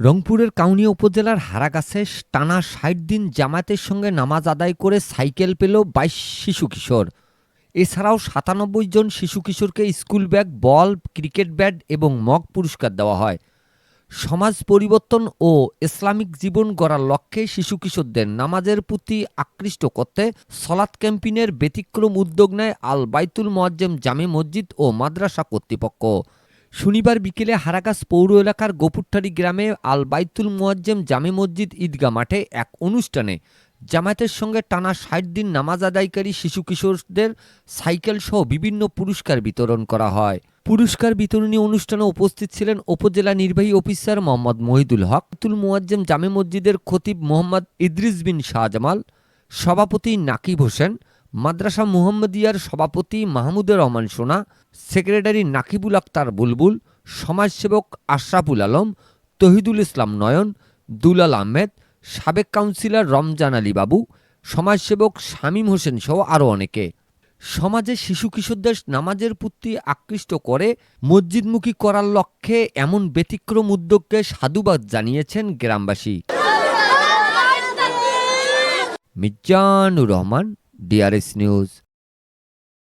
রংপুরের কাউনিয়া উপজেলার হারাগাছে টানা ষাট দিন জামায়াতের সঙ্গে নামাজ আদায় করে সাইকেল পেল বাইশ শিশু কিশোর। এছাড়াও সাতানব্বই জন শিশু কিশোরকে school bag, ball, cricket bat এবং মগ পুরস্কার দেওয়া হয়। সমাজ পরিবর্তন ও ইসলামিক জীবন গড়ার লক্ষ্যে শিশু কিশোরদের নামাজের প্রতি আকৃষ্ট করতে সলাৎ ক্যাম্পিনের ব্যতিক্রম উদ্যোগ নেয় আল বাইতুল মোয়াজ্জেম জামে মসজিদ ও মাদ্রাসা কর্তৃপক্ষ। শনিবার বিকেলে হারাকাস পৌর এলাকার গোপুরটারি গ্রামে আল বাইতুল মোয়াজ্জেম জামে মসজিদ ঈদগা মাঠে এক অনুষ্ঠানে জামায়াতের সঙ্গে টানা ষাট দিন নামাজ আদায়কারী শিশু কিশোরদের সাইকেল সহ বিভিন্ন পুরস্কার বিতরণ করা হয়। পুরস্কার বিতরণী অনুষ্ঠানে উপস্থিত ছিলেন উপজেলা নির্বাহী অফিসার মোহাম্মদ মহিদুল হক তুল মোয়াজ্জেম জামে মসজিদের খতিব মোহাম্মদ ইদ্রিস বিন শাহজামাল, সভাপতি নাকিব হোসেন মাদ্রাসা মুহাম্মদিয়ার সভাপতি মাহমুদুর রহমান সোনা, সেক্রেটারি নাকিবুল আক্তার বুলবুল, সমাজসেবক আশরাফুল আলম, তহিদুল ইসলাম নয়ন, দুলাল আহমেদ, সাবেক কাউন্সিলর রমজান আলী বাবু, সমাজসেবক শামীম হোসেন সহ আরও অনেকে। সমাজে শিশু কিশোরদের নামাজের প্রতি আকৃষ্ট করে মসজিদমুখী করার লক্ষ্যে এমন ব্যতিক্রম উদ্যোগকে সাধুবাদ জানিয়েছেন গ্রামবাসী। Mizanur Rahman DRS news